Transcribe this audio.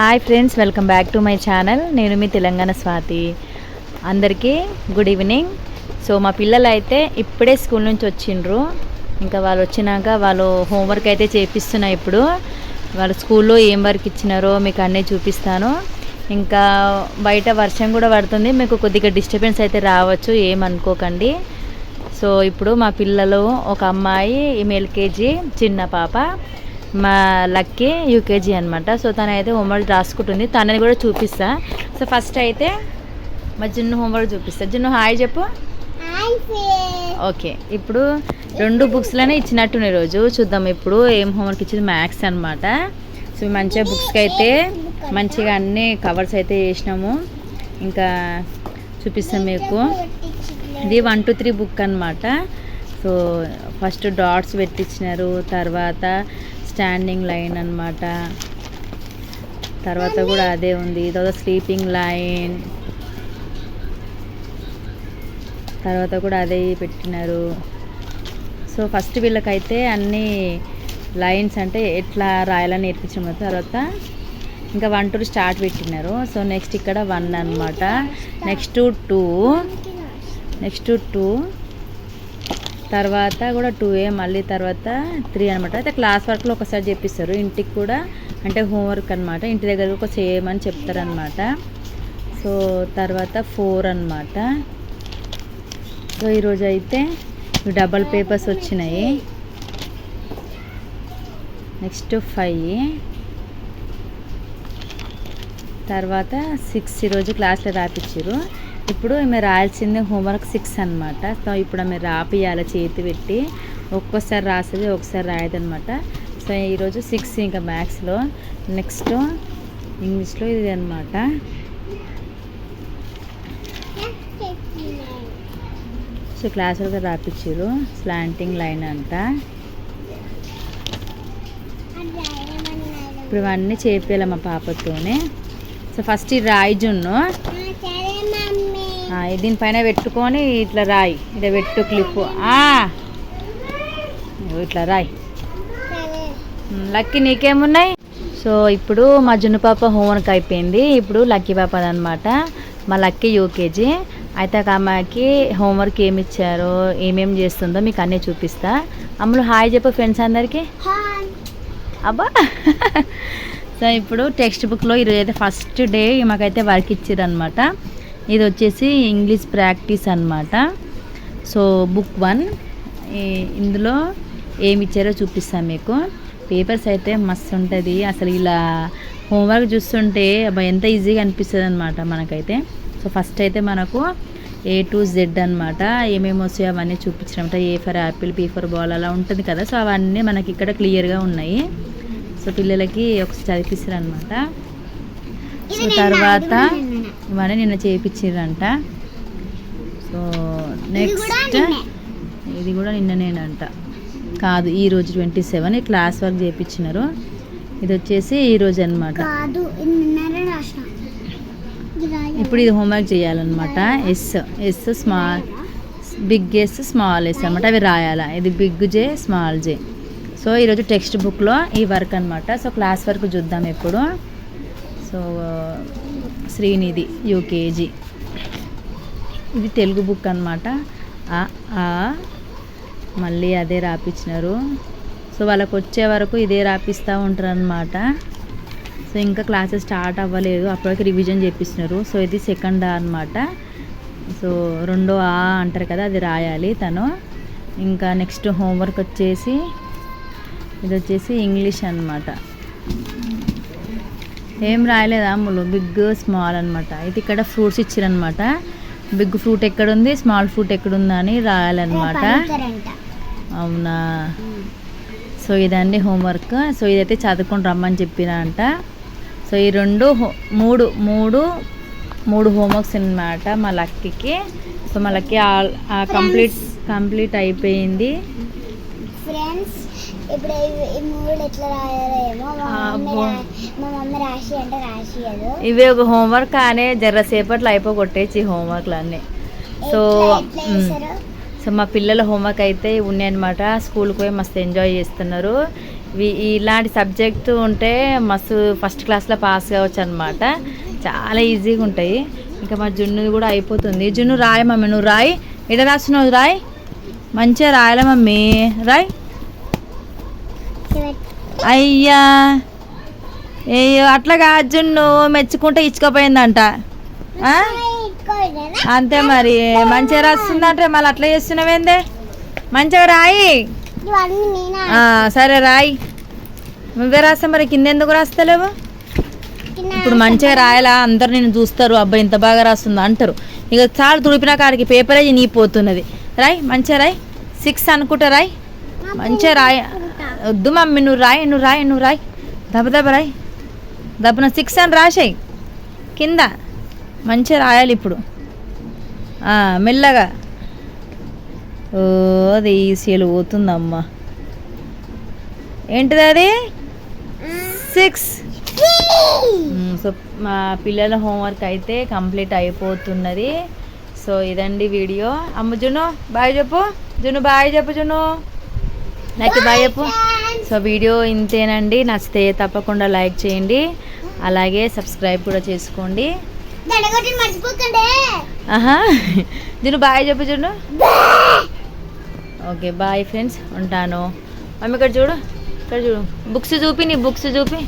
Hi friends welcome back to my channel. నేను మీ తెలంగాణ స్వాతి. అందరికీ గుడ్ ఈవినింగ్. సో మా పిల్లలు అయితే ఇప్పుడే స్కూల్ నుంచి వచ్చిండ్రు. ఇంకా వాళ్ళు వచ్చినాక వాళ్ళు హోంవర్క్ అయితే చేపిస్తున్నా ఇప్పుడు. వాళ్ళు స్కూల్లో ఏం వర్క్ ఇచ్చినారో మీకు అన్నీ చూపిస్తాను. ఇంకా బయట వర్షం కూడా పడుతుంది. మీకు కొద్దిగా డిస్టర్బెన్స్ అయితే రావచ్చు ఏమనుకోకండి సో ఇప్పుడు మా పిల్లలు ఒక అమ్మాయి ఈమె ఎల్కేజీ చిన్న పాప. మా లక్కీ యూకేజీ అనమాట సో తనైతే హోంవర్క్ రాసుకుంటుంది. తనని కూడా చూపిస్తా. సో ఫస్ట్ అయితే మా జున్ను హోంవర్క్ చూపిస్తా. జున్ను హాయ్ చెప్పు. ఓకే. ఇప్పుడు రెండు బుక్స్లోనే ఇచ్చినట్టున్నాయి రోజు. చూద్దాం ఇప్పుడు ఏం హోంవర్క్ ఇచ్చింది మ్యాథ్స్ అనమాట సో మంచిగా బుక్స్కి అయితే మంచిగా అన్ని కవర్స్ అయితే వేసినాము. ఇంకా చూపిస్తాం మీకు. ఇది వన్ టూ త్రీ బుక్ అనమాట సో ఫస్ట్ డాట్స్ పెట్టించినారు తర్వాత స్టాండింగ్ లైన్ అనమాట తర్వాత కూడా అదే ఉంది. తర్వాత స్లీపింగ్ లైన్ తర్వాత కూడా అదే పెట్టినారు. సో ఫస్ట్ వీళ్ళకైతే అన్ని లైన్స్ అంటే ఎట్లా రాయాలని నేర్పించిన తర్వాత ఇంకా వన్ టూ స్టార్ట్ పెట్టినారు. సో నెక్స్ట్ ఇక్కడ వన్ అనమాట నెక్స్ట్ టూ నెక్స్ట్ టూ తర్వాత కూడా టూ ఏ మళ్ళీ తర్వాత త్రీ అనమాట అయితే క్లాస్ వర్క్లో ఒకసారి చెప్పిస్తారు. ఇంటికి కూడా అంటే హోంవర్క్ అనమాట ఇంటి దగ్గర ఒక చేయమని చెప్తారనమాట సో తర్వాత ఫోర్ అనమాట సో ఈరోజు అయితే డబల్ పేపర్స్ వచ్చినాయి. నెక్స్ట్ ఫైవ్ తర్వాత సిక్స్ ఈరోజు క్లాస్లో రాపించారు ఇప్పుడు ఆమె రాయాల్సింది హోంవర్క్ సిక్స్ అనమాట సో ఇప్పుడు ఆమె రాపియాలి చేతి పెట్టి. ఒక్కోసారి రాస్తుంది ఒకసారి రాయదనమాట సో ఈరోజు సిక్స్ ఇంకా మ్యాథ్స్లో. నెక్స్ట్ ఇంగ్లీష్లో ఇది అనమాట సో క్లాస్ వరకు రాపించారు స్లాంటింగ్ లైన్ అంట. ఇప్పుడు ఇవన్నీ చేపియాలి మా పాపతోనే. సో ఫస్ట్ ఈ రాయిజున్ను దీనిపైన పెట్టుకొని ఇట్లా రాయి. ఇట్లా పెట్టు క్లిప్ ఇట్లా రాయి. లక్కీ నీకేమున్నాయి? సో ఇప్పుడు మా జున్ను పాప హోంవర్క్ అయిపోయింది. ఇప్పుడు లక్కీ పాప అనమాట మా లక్కీ యూకేజీ అయితే ఒక అమ్మాయికి హోంవర్క్ ఏమి ఇచ్చారో ఏమేమి చేస్తుందో మీకు అన్నీ చూపిస్తా. అమ్ములు హాయ్ చెప్పు ఫ్రెండ్స్ అందరికీ. అబ్బా. సో ఇప్పుడు టెక్స్ట్ బుక్లో ఈరోజు అయితే ఫస్ట్ డే మాకైతే వర్క్ ఇచ్చారు అనమాట ఇది వచ్చేసి ఇంగ్లీష్ ప్రాక్టీస్ అన్నమాట. So book one. ఇందులో ఏమి ఇచ్చారో చూపిస్తాను మీకు. పేపర్స్ అయితే మస్తు ఉంటుంది. అసలు ఇలా హోంవర్క్ చూస్తుంటే అబ్బా ఎంత ఈజీగా అనిపిస్తుంది అనమాట మనకైతే. సో ఫస్ట్ అయితే మనకు ఏ టు జెడ్ అనమాట ఏమేమి వస్తాయో అవన్నీ చూపించినమాట A for apple P for ball అలా ఉంటుంది కదా. సో అవన్నీ మనకి ఇక్కడ క్లియర్గా ఉన్నాయి. సో పిల్లలకి ఒకసారి చదివిస్తారు అనమాట సో తర్వాత ఇవన్నీ నిన్న చేయించారంట సో నెక్స్ట్ ఇది కూడా నిన్ననేనంట. కాదు ఈ రోజు ట్వంటీ సెవెన్ క్లాస్ వర్క్ చేయించినారు ఇది వచ్చేసి ఈ రోజు అనమాట కాదు. ఇప్పుడు ఇది హోంవర్క్ చేయాలన్నమాట. S S small big S small S అనమాట అవి రాయాలా? ఇది big J small J so ఈరోజు టెక్స్ట్ బుక్లో ఈ వర్క్ అనమాట సో క్లాస్ వర్క్ చూద్దాం ఇప్పుడు సో శ్రీనిధి యూకేజీ. ఇది తెలుగు బుక్ అనమాట ఆ మళ్ళీ అదే రాపించినారు సో వాళ్ళకి వచ్చే వరకు ఇదే రాపిస్తూ ఉంటారు అనమాట సో ఇంకా క్లాసెస్ స్టార్ట్ అవ్వలేదు. అప్పటికి రివిజన్ చేపిస్తున్నారు. సో ఇది సెకండ్ ఆ అనమాట సో రెండో ఆ అంటారు కదా అది రాయాలి తను. ఇంకా నెక్స్ట్ హోంవర్క్ వచ్చేసి ఇది వచ్చేసి ఇంగ్లీష్ అనమాట ఏం రాయలేదా అమ్ములు? బిగ్ స్మాల్ అనమాట ఇది ఇక్కడ ఫ్రూట్స్ ఇచ్చారనమాట బిగ్ ఫ్రూట్ ఎక్కడుంది? స్మాల్ ఫ్రూట్ ఎక్కడుందా అని రాయాలన్నమాట. అవునా? సో ఇదండి హోంవర్క్ సో ఇదైతే చదువుకొని రమ్మని చెప్పిన అంట సో ఈ రెండు మూడు మూడు మూడు హోంవర్క్స్ అన్నమాట మా లక్కీకి. సో మా లక్కీ కంప్లీట్ కంప్లీట్ అయిపోయింది. ఫ్రెండ్స్ ఇప్పుడు ఈ మూడు ఎట్లా రాయాలో ఇవి ఒక హోంవర్క్ అనే జర్రసేపట్లో అయిపోగొట్టేసి హోంవర్క్లు అన్నీ సో సో మా పిల్లల హోంవర్క్ అయితే ఉన్నాయన్నమాట. స్కూల్కి పోయి మస్తు ఎంజాయ్ చేస్తున్నారు. ఇలాంటి సబ్జెక్టు ఉంటే మస్తు ఫస్ట్ క్లాస్లో పాస్ కావచ్చు అనమాట చాలా ఈజీగా ఉంటాయి. ఇంకా మా జున్ను కూడా అయిపోతుంది. జున్ను రాయి మమ్మీ నువ్వు రాయి. ఎడ రాస్తున్నావు రాయి? మంచిగా రాయాలి మమ్మీ? రాయ్. అయ్యా! అట్లాగా అట్లా మెచ్చుకుంటే ఇచ్చుకోపోయిందంట. అంతే మరి. మంచిగా రాస్తుందంటే మళ్ళీ అట్లా చేస్తున్నావేందే? మంచిగా రాయి. సరే రాయి. నువ్వే రాస్తా మరి కింద ఎందుకు రాస్తలేవు? ఇప్పుడు మంచిగా రాయాలా? అందరు నేను చూస్తారు. అబ్బాయి ఇంత బాగా రాస్తుందో? అంటారు. ఇక చాలు తుడిపిన కాడికి పేపరే నీ పోతున్నది రాయ్ మంచిగా రాయ్. సిక్స్ అనుకుంటా రాయ్. మంచిగా రాయి. వద్దు మమ్మీ నువ్వు రాయి నువ్వు రాయి నువ్వు రాయ్. దెబ్బ దెబ్బ రాయ్. దప్పున సిక్స్ అని రాసాయి. కింద మంచిగా రాయాలి ఇప్పుడు. మెల్లగా. ఓ అది ఈసీలు పోతుందమ్మా. ఏంటిది అది? సిక్స్ సో మా పిల్లల హోంవర్క్ అయితే కంప్లీట్ అయిపోతున్నది. సో ఇదండి వీడియో అమ్మ జును బాయ్ చెప్పు. జును బాయ్ చెప్పు జును నాకు బాయ్ చెప్పు. సో వీడియో ఇంతేనండి. నచ్చితే తప్పకుండా లైక్ చేయండి. అలాగే సబ్స్క్రైబ్ కూడా చేసుకోండి. జును బాయ్ చెప్పు జును ఓకే బాయ్ ఫ్రెండ్స్. ఉంటాను. మమ్మీ ఇక్కడ చూడు ఇక్కడ చూడు. బుక్స్ చూపి నీ బుక్స్ చూపి.